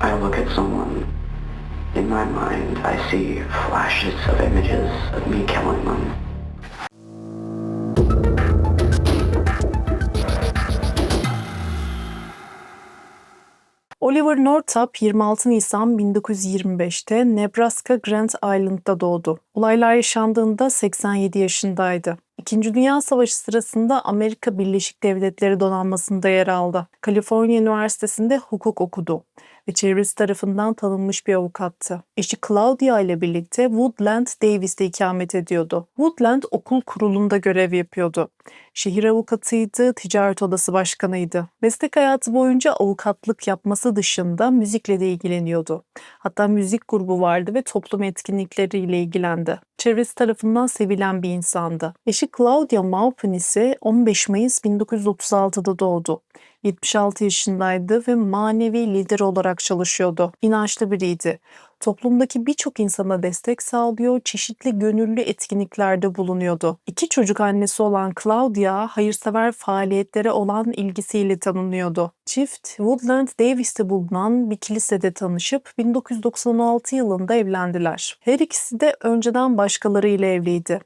I look at someone, in my mind I see flashes of images of me killing them. Oliver Northup 26 Nisan 1925'te Nebraska Grand Island'da doğdu. Olaylar yaşandığında 87 yaşındaydı. İkinci Dünya Savaşı sırasında Amerika Birleşik Devletleri donanmasında yer aldı. Kaliforniya Üniversitesi'nde hukuk okudu ve çevresi tarafından tanınmış bir avukattı. Eşi Claudia ile birlikte Woodland Davis'te ikamet ediyordu. Woodland okul kurulunda görev yapıyordu. Şehir avukatıydı, ticaret odası başkanıydı. Meslek hayatı boyunca avukatlık yapması dışında müzikle de ilgileniyordu. Hatta müzik grubu vardı ve toplum etkinlikleriyle ilgilendi. Çevresi tarafından sevilen bir insandı. Eşi Claudia Maupin ise 15 Mayıs 1936'da doğdu. 76 yaşındaydı ve manevi lider olarak çalışıyordu. İnançlı biriydi. Toplumdaki birçok insana destek sağlıyor, çeşitli gönüllü etkinliklerde bulunuyordu. İki çocuk annesi olan Claudia, hayırsever faaliyetlere olan ilgisiyle tanınıyordu. Çift, Woodland Davis'te bulunan bir kilisede tanışıp 1996 yılında evlendiler. Her ikisi de önceden başkalarıyla evliydi.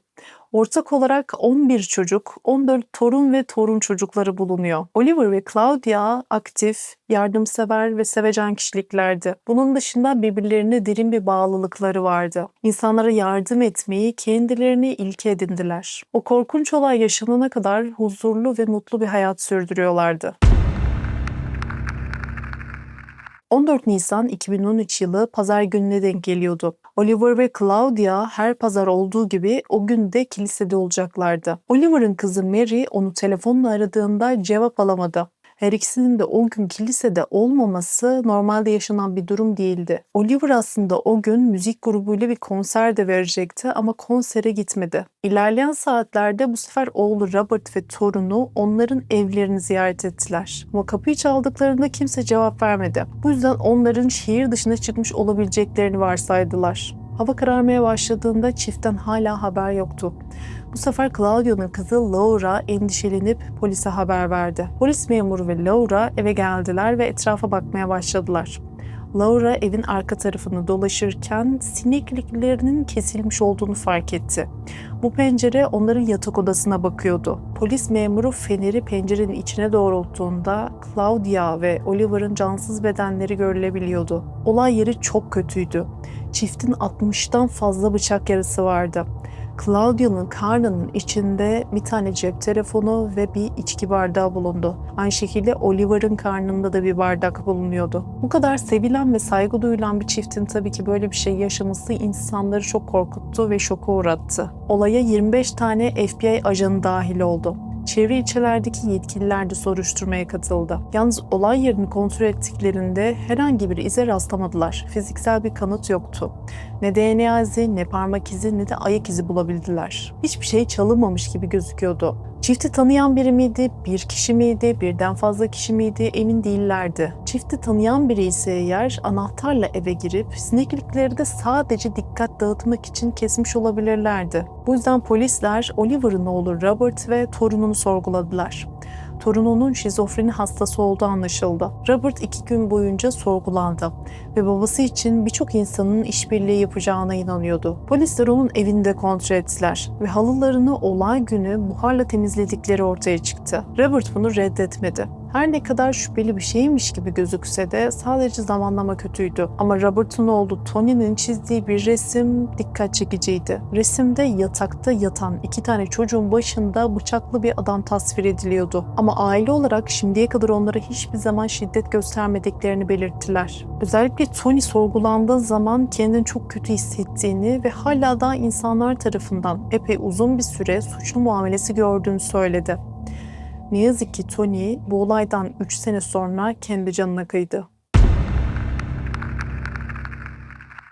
Ortak olarak 11 çocuk, 14 torun ve torun çocukları bulunuyor. Oliver ve Claudia aktif, yardımsever ve sevecen kişiliklerdi. Bunun dışında birbirlerine derin bir bağlılıkları vardı. İnsanlara yardım etmeyi kendilerine ilke edindiler. O korkunç olay yaşanana kadar huzurlu ve mutlu bir hayat sürdürüyorlardı. 14 Nisan 2013 yılı pazar gününe denk geliyordu. Oliver ve Claudia her pazar olduğu gibi o gün de kilisede olacaklardı. Oliver'ın kızı Mary onu telefonla aradığında cevap alamadı. Her ikisinin de o gün kilisede olmaması normalde yaşanan bir durum değildi. Oliver aslında o gün müzik grubuyla bir konser de verecekti ama konsere gitmedi. İlerleyen saatlerde bu sefer oğlu Robert ve torunu onların evlerini ziyaret ettiler. Ama kapıyı çaldıklarında kimse cevap vermedi. Bu yüzden onların şehir dışına çıkmış olabileceklerini varsaydılar. Hava kararmaya başladığında çiftten hala haber yoktu. Bu sefer Claudio'nun kızı Laura endişelenip polise haber verdi. Polis memuru ve Laura eve geldiler ve etrafa bakmaya başladılar. Laura evin arka tarafını dolaşırken sinekliklerinin kesilmiş olduğunu fark etti. Bu pencere onların yatak odasına bakıyordu. Polis memuru feneri pencerenin içine doğrulttuğunda Claudia ve Oliver'ın cansız bedenleri görülebiliyordu. Olay yeri çok kötüydü. Çiftin 60'tan fazla bıçak yarası vardı. Claudia'nın karnının içinde bir tane cep telefonu ve bir içki bardağı bulundu. Aynı şekilde Oliver'ın karnında da bir bardak bulunuyordu. Bu kadar sevilen ve saygı duyulan bir çiftin tabii ki böyle bir şey yaşaması insanları çok korkuttu ve şoka uğrattı. Olaya 25 tane FBI ajanı dahil oldu. Çevre ilçelerdeki yetkililer de soruşturmaya katıldı. Yalnız olay yerini kontrol ettiklerinde herhangi bir ize rastlamadılar. Fiziksel bir kanıt yoktu. Ne DNA izi, ne parmak izi, ne de ayak izi bulabildiler. Hiçbir şey çalınmamış gibi gözüküyordu. Çifti tanıyan biri miydi, bir kişi miydi, birden fazla kişi miydi emin değillerdi. Çifti tanıyan biri ise eğer anahtarla eve girip sineklikleri de sadece dikkat dağıtmak için kesmiş olabilirlerdi. Bu yüzden polisler Oliver'ın oğlu Robert ve torununu sorguladılar torununun şizofreni hastası olduğu anlaşıldı. Robert iki gün boyunca sorgulandı ve babası için birçok insanın işbirliği yapacağına inanıyordu. Polisler onun evini de kontrol ettiler ve halılarını olay günü buharla temizledikleri ortaya çıktı. Robert bunu reddetmedi. Her ne kadar şüpheli bir şeymiş gibi gözükse de sadece zamanlama kötüydü. Ama Robert'ın oğlu Tony'nin çizdiği bir resim dikkat çekiciydi. Resimde yatakta yatan iki tane çocuğun başında bıçaklı bir adam tasvir ediliyordu. Ama aile olarak şimdiye kadar onlara hiçbir zaman şiddet göstermediklerini belirttiler. Özellikle Tony sorgulandığı zaman kendini çok kötü hissettiğini ve hala da insanlar tarafından epey uzun bir süre suçlu muamelesi gördüğünü söyledi. Ne yazık ki Tony bu olaydan 3 sene sonra kendi canına kıydı.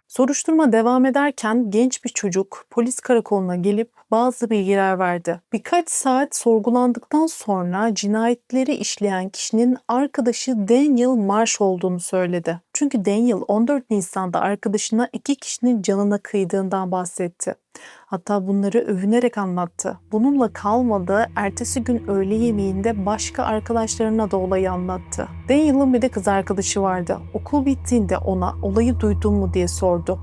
Soruşturma devam ederken genç bir çocuk polis karakoluna gelip bazı bilgiler verdi. Birkaç saat sorgulandıktan sonra cinayetleri işleyen kişinin arkadaşı Daniel Marsh olduğunu söyledi. Çünkü Daniel 14 Nisan'da arkadaşına iki kişinin canına kıydığından bahsetti. Hatta bunları övünerek anlattı. Bununla kalmadı, ertesi gün öğle yemeğinde başka arkadaşlarına da olayı anlattı. Daniel'ın bir de kız arkadaşı vardı. Okul bittiğinde ona olayı duydun mu diye sordu.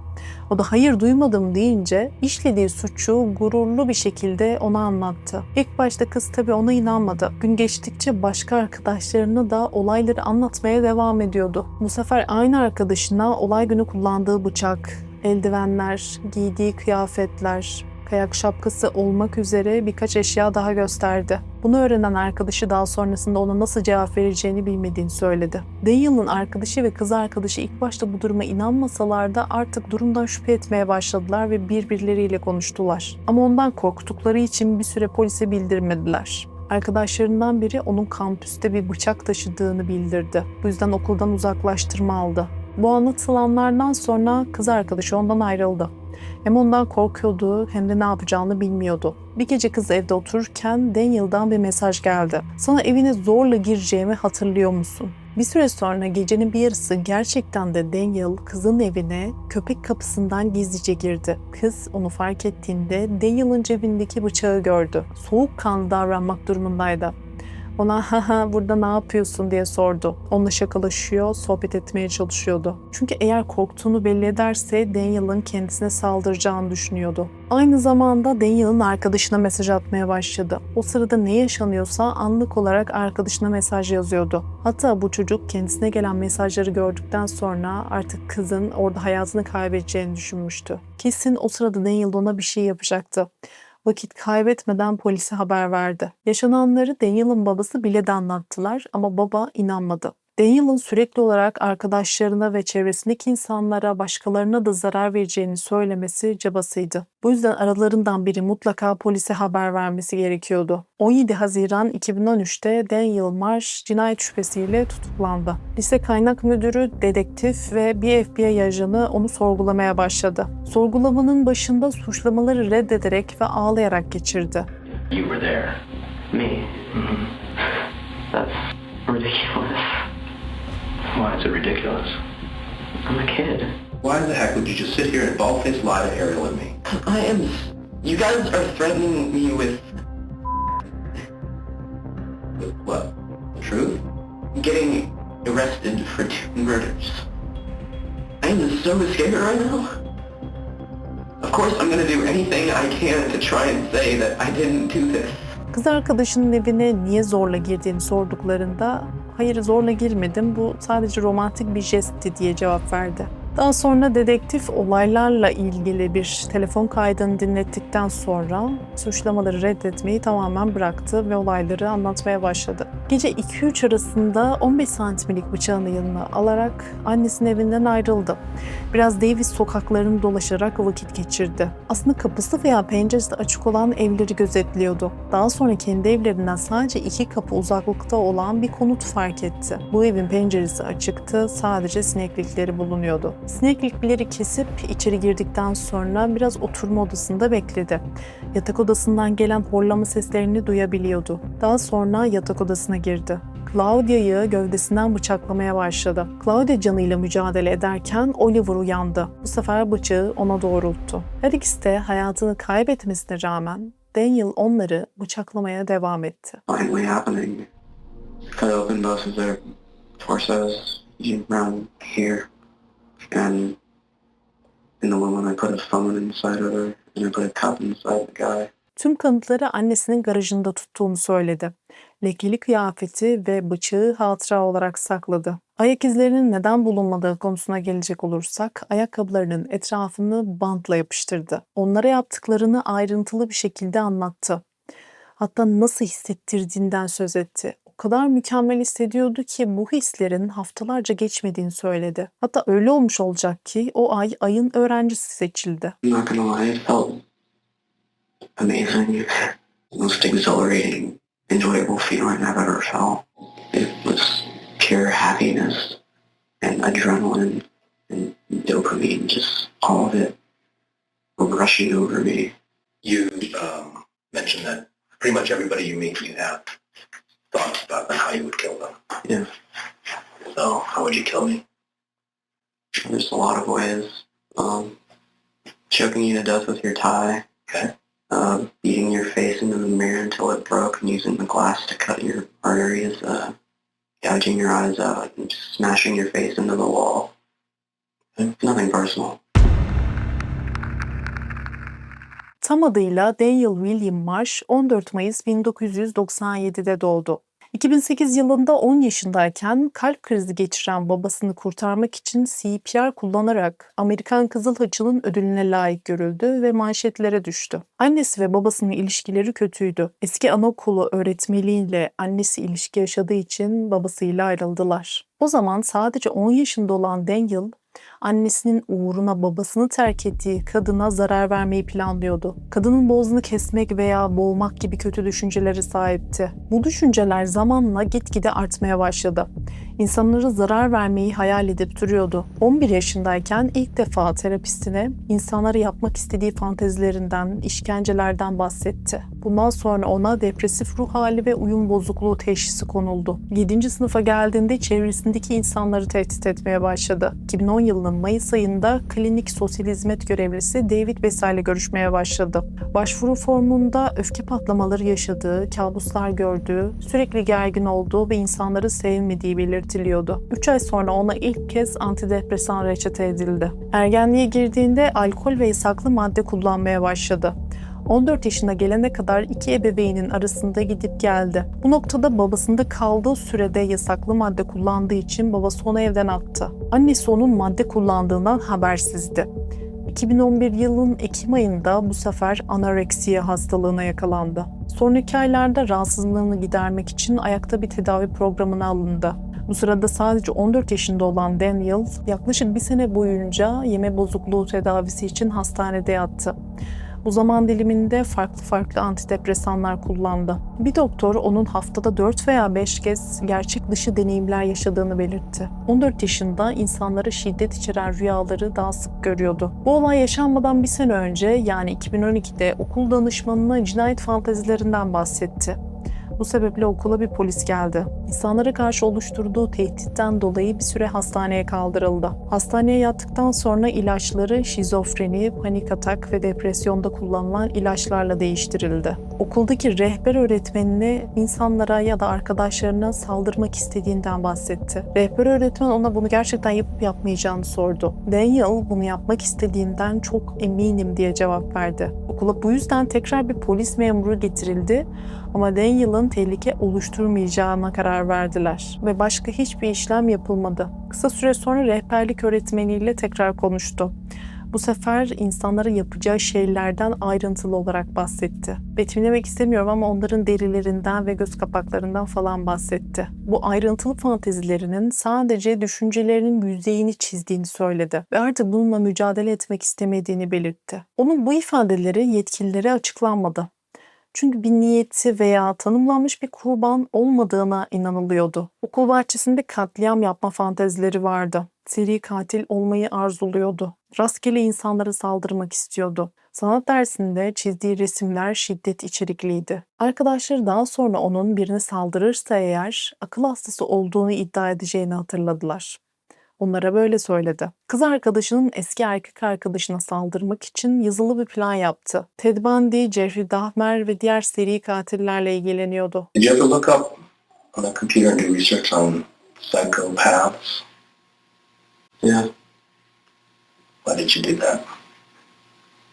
O da hayır duymadım deyince işlediği suçu gururlu bir şekilde ona anlattı. İlk başta kız tabii ona inanmadı. Gün geçtikçe başka arkadaşlarına da olayları anlatmaya devam ediyordu. Bu sefer aynı arkadaşına olay günü kullandığı bıçak, eldivenler, giydiği kıyafetler, kayak şapkası olmak üzere birkaç eşya daha gösterdi. Bunu öğrenen arkadaşı daha sonrasında ona nasıl cevap vereceğini bilmediğini söyledi. Daniel'ın arkadaşı ve kız arkadaşı ilk başta bu duruma inanmasalar da artık durumdan şüphe etmeye başladılar ve birbirleriyle konuştular. Ama ondan korktukları için bir süre polise bildirmediler. Arkadaşlarından biri onun kampüste bir bıçak taşıdığını bildirdi. Bu yüzden okuldan uzaklaştırma aldı. Bu anlatılanlardan sonra kız arkadaşı ondan ayrıldı. Hem ondan korkuyordu hem de ne yapacağını bilmiyordu. Bir gece kız evde otururken Daniel'dan bir mesaj geldi. Sana evine zorla gireceğimi hatırlıyor musun? Bir süre sonra gecenin bir yarısı gerçekten de Daniel kızın evine köpek kapısından gizlice girdi. Kız onu fark ettiğinde Daniel'ın cebindeki bıçağı gördü. Soğukkanlı davranmak durumundaydı. Ona haha burada ne yapıyorsun diye sordu. Onunla şakalaşıyor, sohbet etmeye çalışıyordu. Çünkü eğer korktuğunu belli ederse Daniel'ın kendisine saldıracağını düşünüyordu. Aynı zamanda Daniel'ın arkadaşına mesaj atmaya başladı. O sırada ne yaşanıyorsa anlık olarak arkadaşına mesaj yazıyordu. Hatta bu çocuk kendisine gelen mesajları gördükten sonra artık kızın orada hayatını kaybedeceğini düşünmüştü. Kesin o sırada Daniel ona bir şey yapacaktı vakit kaybetmeden polise haber verdi. Yaşananları Daniel'ın babası bile de anlattılar ama baba inanmadı. Daniel'ın sürekli olarak arkadaşlarına ve çevresindeki insanlara, başkalarına da zarar vereceğini söylemesi cabasıydı. Bu yüzden aralarından biri mutlaka polise haber vermesi gerekiyordu. 17 Haziran 2013'te Daniel Marsh cinayet şüphesiyle tutuklandı. Lise kaynak müdürü, dedektif ve bir FBI ajanı onu sorgulamaya başladı. Sorgulamanın başında suçlamaları reddederek ve ağlayarak geçirdi. You were there. Me? hmm That's ridiculous. Why is it ridiculous? I'm a kid. Why the heck would you just sit here and bald-faced lie to Ariel and me? I am... You guys are threatening me with With what? The truth? getting arrested for two murders. I am so scared right now. Of course I'm gonna do anything I can to try and say that I didn't do this. Kız arkadaşının evine niye zorla girdiğini sorduklarında hayır zorla girmedim bu sadece romantik bir jestti diye cevap verdi. Daha sonra dedektif olaylarla ilgili bir telefon kaydını dinlettikten sonra suçlamaları reddetmeyi tamamen bıraktı ve olayları anlatmaya başladı. Gece 2-3 arasında 15 santimlik bıçağını yanına alarak annesinin evinden ayrıldı. Biraz Davis sokaklarını dolaşarak vakit geçirdi. Aslında kapısı veya penceresi açık olan evleri gözetliyordu. Daha sonra kendi evlerinden sadece iki kapı uzaklıkta olan bir konut fark etti. Bu evin penceresi açıktı, sadece sineklikleri bulunuyordu. Sineklikleri kesip içeri girdikten sonra biraz oturma odasında bekledi. Yatak odasından gelen horlama seslerini duyabiliyordu. Daha sonra yatak odasına girdi. Claudia'yı gövdesinden bıçaklamaya başladı. Claudia canıyla mücadele ederken Oliver uyandı. Bu sefer bıçağı ona doğrulttu. Her ikisi de hayatını kaybetmesine rağmen Daniel onları bıçaklamaya devam etti. Finally happening. Cut open both of their torsos around here. And in the woman I put a phone inside of her and I put a cup inside the guy. Tüm kanıtları annesinin garajında tuttuğunu söyledi. Lekeli kıyafeti ve bıçağı hatıra olarak sakladı. Ayak izlerinin neden bulunmadığı konusuna gelecek olursak, ayakkabılarının etrafını bantla yapıştırdı. Onlara yaptıklarını ayrıntılı bir şekilde anlattı. Hatta nasıl hissettirdiğinden söz etti. O kadar mükemmel hissediyordu ki bu hislerin haftalarca geçmediğini söyledi. Hatta öyle olmuş olacak ki o ay ayın öğrencisi seçildi. I'm not gonna lie, it felt amazing. Most exhilarating, enjoyable feeling I've ever felt. It was pure happiness and adrenaline and dopamine, just all of it rushing over me. You um, mentioned that pretty much everybody you meet, you have thoughts about how you would kill them. Yeah, So how would you kill me? there's a lot of ways. Um, choking you to death with your tie, Okay. uh, beating your face into the mirror until it broke, and using the glass to cut your arteries, uh, gouging your eyes out, and smashing your face into the wall. It's nothing personal. Tam adıyla Daniel William Marsh 14 Mayıs 1997'de doğdu. 2008 yılında 10 yaşındayken kalp krizi geçiren babasını kurtarmak için CPR kullanarak Amerikan Kızıl Haçı'nın ödülüne layık görüldü ve manşetlere düştü. Annesi ve babasının ilişkileri kötüydü. Eski anaokulu öğretmeniyle annesi ilişki yaşadığı için babasıyla ayrıldılar. O zaman sadece 10 yaşında olan Daniel, annesinin uğruna babasını terk ettiği kadına zarar vermeyi planlıyordu. Kadının boğazını kesmek veya boğmak gibi kötü düşünceleri sahipti. Bu düşünceler zamanla gitgide artmaya başladı. İnsanlara zarar vermeyi hayal edip duruyordu. 11 yaşındayken ilk defa terapistine insanlara yapmak istediği fantezilerinden, işkencelerden bahsetti. Bundan sonra ona depresif ruh hali ve uyum bozukluğu teşhisi konuldu. 7. sınıfa geldiğinde çevresindeki insanları tehdit etmeye başladı. 2010 yılının Mayıs ayında klinik sosyal hizmet görevlisi David Bessa ile görüşmeye başladı. Başvuru formunda öfke patlamaları yaşadığı, kabuslar gördüğü, sürekli gergin olduğu ve insanları sevmediği belirtiliyordu. 3 ay sonra ona ilk kez antidepresan reçete edildi. Ergenliğe girdiğinde alkol ve yasaklı madde kullanmaya başladı. 14 yaşına gelene kadar iki ebeveynin arasında gidip geldi. Bu noktada babasında kaldığı sürede yasaklı madde kullandığı için babası onu evden attı. Annesi onun madde kullandığından habersizdi. 2011 yılın Ekim ayında bu sefer anoreksiya hastalığına yakalandı. Sonraki aylarda rahatsızlığını gidermek için ayakta bir tedavi programına alındı. Bu sırada sadece 14 yaşında olan Daniel yaklaşık bir sene boyunca yeme bozukluğu tedavisi için hastanede yattı. Bu zaman diliminde farklı farklı antidepresanlar kullandı. Bir doktor onun haftada 4 veya 5 kez gerçek dışı deneyimler yaşadığını belirtti. 14 yaşında insanlara şiddet içeren rüyaları daha sık görüyordu. Bu olay yaşanmadan bir sene önce yani 2012'de okul danışmanına cinayet fantezilerinden bahsetti. Bu sebeple okula bir polis geldi. İnsanlara karşı oluşturduğu tehditten dolayı bir süre hastaneye kaldırıldı. Hastaneye yattıktan sonra ilaçları şizofreni, panik atak ve depresyonda kullanılan ilaçlarla değiştirildi. Okuldaki rehber öğretmenine insanlara ya da arkadaşlarına saldırmak istediğinden bahsetti. Rehber öğretmen ona bunu gerçekten yapıp yapmayacağını sordu. Daniel bunu yapmak istediğinden çok eminim diye cevap verdi. Okula bu yüzden tekrar bir polis memuru getirildi ama Daniel'ın tehlike oluşturmayacağına karar verdiler ve başka hiçbir işlem yapılmadı. Kısa süre sonra rehberlik öğretmeniyle tekrar konuştu. Bu sefer insanlara yapacağı şeylerden ayrıntılı olarak bahsetti. Betimlemek istemiyorum ama onların derilerinden ve göz kapaklarından falan bahsetti. Bu ayrıntılı fantezilerinin sadece düşüncelerinin yüzeyini çizdiğini söyledi ve artık bununla mücadele etmek istemediğini belirtti. Onun bu ifadeleri yetkililere açıklanmadı. Çünkü bir niyeti veya tanımlanmış bir kurban olmadığına inanılıyordu. Okul bahçesinde katliam yapma fantezileri vardı. Seri katil olmayı arzuluyordu. Rastgele insanlara saldırmak istiyordu. Sanat dersinde çizdiği resimler şiddet içerikliydi. Arkadaşları daha sonra onun birine saldırırsa eğer akıl hastası olduğunu iddia edeceğini hatırladılar. Onlara böyle söyledi. Kız arkadaşının eski erkek arkadaşına saldırmak için yazılı bir plan yaptı. Ted Bundy, Jeffrey Dahmer ve diğer seri katillerle ilgileniyordu. Did you ever look up on the computer and do research on psychopaths? Yeah, Why did you do that?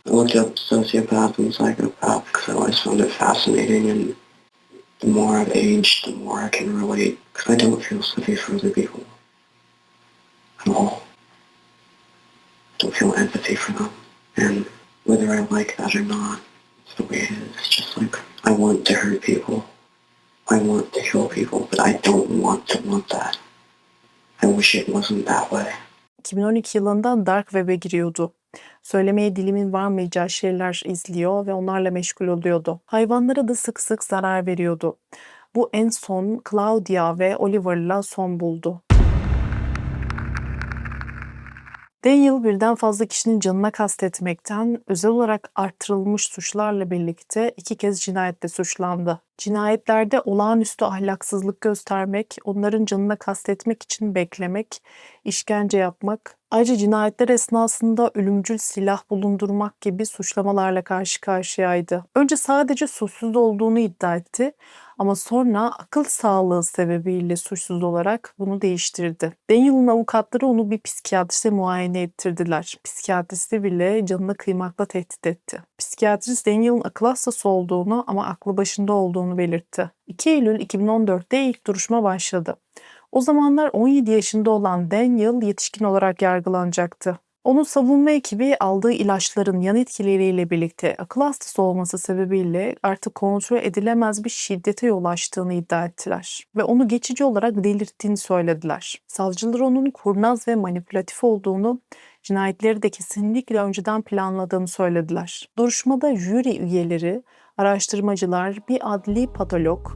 I looked up sociopath and psychopath because I always found it fascinating and the more I've aged, the more I can relate because I don't feel sympathy for other people all. don't feel empathy for them. And whether I like that or not, it's the way it is. It's just like I want to hurt people. I want to kill people, but I don't want to want that. I wish it wasn't that way. 2012 yılında Dark Web'e giriyordu. Söylemeye dilimin varmayacağı şeyler izliyor ve onlarla meşgul oluyordu. Hayvanlara da sık sık zarar veriyordu. Bu en son Claudia ve Oliver'la son buldu. Daniel birden fazla kişinin canına kastetmekten özel olarak artırılmış suçlarla birlikte iki kez cinayetle suçlandı. Cinayetlerde olağanüstü ahlaksızlık göstermek, onların canına kastetmek için beklemek, işkence yapmak, ayrıca cinayetler esnasında ölümcül silah bulundurmak gibi suçlamalarla karşı karşıyaydı. Önce sadece suçsuz olduğunu iddia etti ama sonra akıl sağlığı sebebiyle suçsuz olarak bunu değiştirdi. Daniel'ın avukatları onu bir psikiyatriste muayene ettirdiler. Psikiyatristi bile canına kıymakla tehdit etti. Psikiyatrist Daniel'ın akıl hastası olduğunu ama aklı başında olduğunu belirtti. 2 Eylül 2014'te ilk duruşma başladı. O zamanlar 17 yaşında olan Daniel yetişkin olarak yargılanacaktı. Onun savunma ekibi aldığı ilaçların yan etkileriyle birlikte akıl hastası olması sebebiyle artık kontrol edilemez bir şiddete yol açtığını iddia ettiler ve onu geçici olarak delirttiğini söylediler. Savcılar onun kurnaz ve manipülatif olduğunu, cinayetleri de kesinlikle önceden planladığını söylediler. Duruşmada jüri üyeleri, araştırmacılar, bir adli patolog,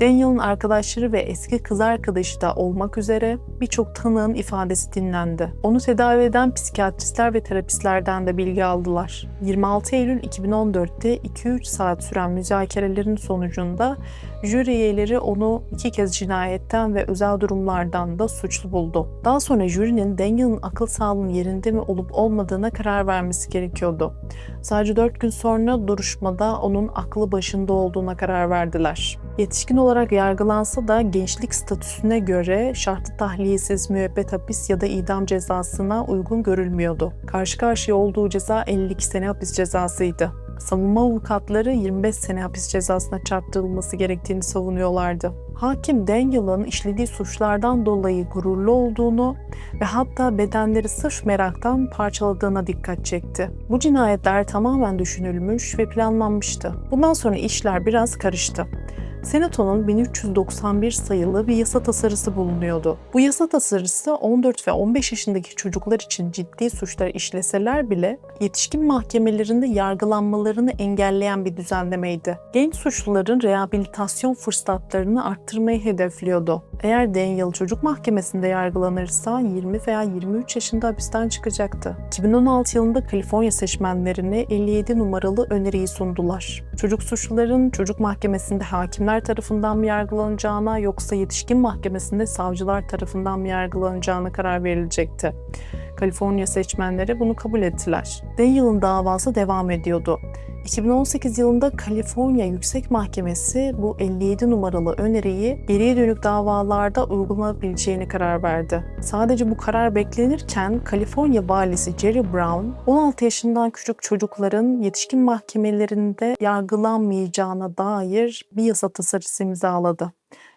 Daniel'ın arkadaşları ve eski kız arkadaşı da olmak üzere birçok tanığın ifadesi dinlendi. Onu tedavi eden psikiyatristler ve terapistlerden de bilgi aldılar. 26 Eylül 2014'te 2-3 saat süren müzakerelerin sonucunda jüri üyeleri onu iki kez cinayetten ve özel durumlardan da suçlu buldu. Daha sonra jürinin Daniel'ın akıl sağlığının yerinde mi olup olmadığına karar vermesi gerekiyordu. Sadece 4 gün sonra duruşmada onun aklı başında olduğuna karar verdiler. Yetişkin olarak yargılansa da gençlik statüsüne göre şartlı tahliyesiz müebbet hapis ya da idam cezasına uygun görülmüyordu. Karşı karşıya olduğu ceza 52 sene hapis cezasıydı. Savunma avukatları 25 sene hapis cezasına çarptırılması gerektiğini savunuyorlardı. Hakim Daniel'ın işlediği suçlardan dolayı gururlu olduğunu ve hatta bedenleri sırf meraktan parçaladığına dikkat çekti. Bu cinayetler tamamen düşünülmüş ve planlanmıştı. Bundan sonra işler biraz karıştı. Senato'nun 1391 sayılı bir yasa tasarısı bulunuyordu. Bu yasa tasarısı 14 ve 15 yaşındaki çocuklar için ciddi suçlar işleseler bile yetişkin mahkemelerinde yargılanmalarını engelleyen bir düzenlemeydi. Genç suçluların rehabilitasyon fırsatlarını arttırmayı hedefliyordu. Eğer Daniel çocuk mahkemesinde yargılanırsa 20 veya 23 yaşında hapisten çıkacaktı. 2016 yılında Kaliforniya seçmenlerine 57 numaralı öneriyi sundular. Çocuk suçluların çocuk mahkemesinde hakimler tarafından mı yargılanacağına yoksa yetişkin mahkemesinde savcılar tarafından mı yargılanacağına karar verilecekti. Kaliforniya seçmenleri bunu kabul ettiler. Daniel'ın davası devam ediyordu. 2018 yılında Kaliforniya Yüksek Mahkemesi bu 57 numaralı öneriyi geriye dönük davalarda uygulanabileceğini karar verdi. Sadece bu karar beklenirken Kaliforniya valisi Jerry Brown 16 yaşından küçük çocukların yetişkin mahkemelerinde yargılanmayacağına dair bir yasa tasarısı imzaladı.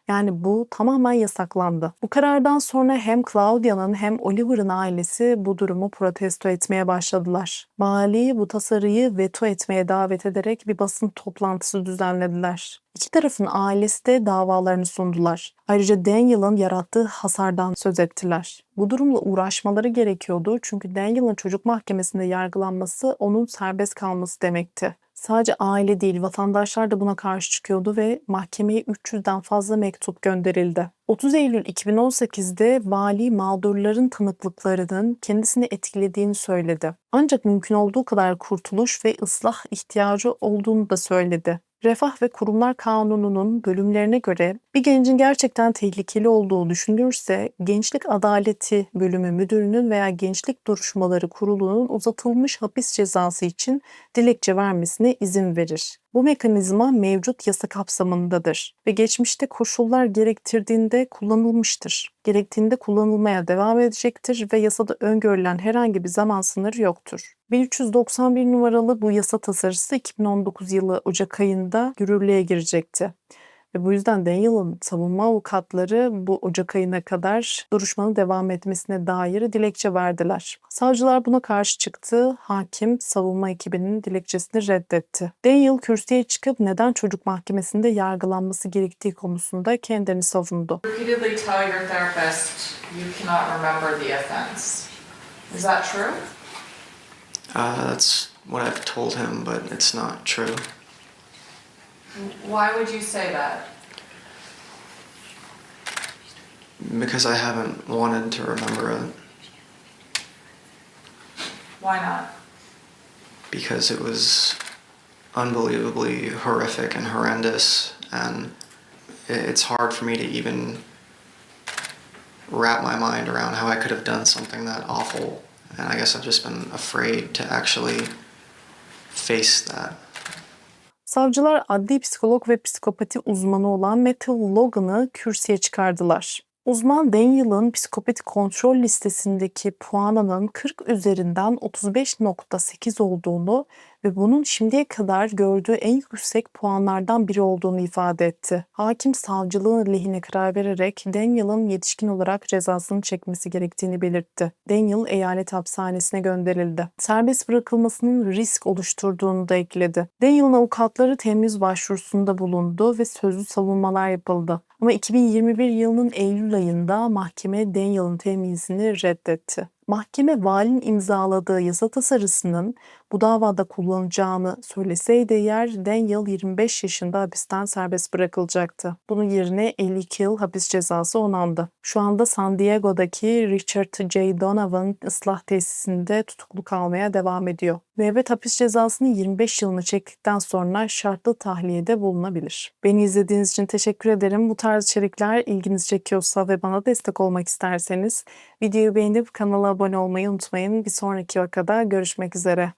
Yani bu tamamen yasaklandı. Bu karardan sonra hem Claudia'nın hem Oliver'ın ailesi bu durumu protesto etmeye başladılar. Vali bu tasarıyı veto etmeye davet ederek bir basın toplantısı düzenlediler. İki tarafın ailesi de davalarını sundular. Ayrıca Daniel'ın yarattığı hasardan söz ettiler. Bu durumla uğraşmaları gerekiyordu çünkü Daniel'ın çocuk mahkemesinde yargılanması onun serbest kalması demekti. Sadece aile değil, vatandaşlar da buna karşı çıkıyordu ve mahkemeye 300'den fazla mektup gönderildi. 30 Eylül 2018'de vali mağdurların tanıklıklarının kendisini etkilediğini söyledi. Ancak mümkün olduğu kadar kurtuluş ve ıslah ihtiyacı olduğunu da söyledi. Refah ve Kurumlar Kanunu'nun bölümlerine göre bir gencin gerçekten tehlikeli olduğu düşünülürse Gençlik Adaleti Bölümü Müdürü'nün veya Gençlik Duruşmaları Kurulu'nun uzatılmış hapis cezası için dilekçe vermesine izin verir. Bu mekanizma mevcut yasa kapsamındadır ve geçmişte koşullar gerektirdiğinde kullanılmıştır. Gerektiğinde kullanılmaya devam edecektir ve yasada öngörülen herhangi bir zaman sınırı yoktur. 1391 numaralı bu yasa tasarısı 2019 yılı Ocak ayında yürürlüğe girecekti. Ve bu yüzden Daniel'ın savunma avukatları bu Ocak ayına kadar duruşmanın devam etmesine dair dilekçe verdiler. Savcılar buna karşı çıktı. Hakim savunma ekibinin dilekçesini reddetti. Daniel kürsüye çıkıp neden çocuk mahkemesinde yargılanması gerektiği konusunda kendini savundu. Is that true? Uh, that's what I've told him, but it's not true. Why would you say that? Because I haven't wanted to remember it. Why not? Because it was unbelievably horrific and horrendous, and i- it's hard for me to even wrap my mind around how I could have done something that awful. And I guess I've just been afraid to actually face that. Savcılar adli psikolog ve psikopati uzmanı olan Matthew Logan'ı kürsüye çıkardılar. Uzman Daniel'ın psikopati kontrol listesindeki puanının 40 üzerinden 35.8 olduğunu ve bunun şimdiye kadar gördüğü en yüksek puanlardan biri olduğunu ifade etti. Hakim savcılığın lehine karar vererek Daniel'ın yetişkin olarak cezasını çekmesi gerektiğini belirtti. Daniel eyalet hapishanesine gönderildi. Serbest bırakılmasının risk oluşturduğunu da ekledi. Daniel'ın avukatları temiz başvurusunda bulundu ve sözlü savunmalar yapıldı. Ama 2021 yılının Eylül ayında mahkeme Daniel'ın temizini reddetti. Mahkeme valinin imzaladığı yasa tasarısının bu davada kullanacağını söyleseydi eğer Daniel 25 yaşında hapisten serbest bırakılacaktı. Bunun yerine 52 yıl hapis cezası onandı. Şu anda San Diego'daki Richard J. Donovan ıslah tesisinde tutuklu kalmaya devam ediyor. Müebbet hapis cezasını 25 yılını çektikten sonra şartlı tahliyede bulunabilir. Beni izlediğiniz için teşekkür ederim. Bu tarz içerikler ilginizi çekiyorsa ve bana destek olmak isterseniz videoyu beğenip kanala abone olmayı unutmayın. Bir sonraki vakada görüşmek üzere.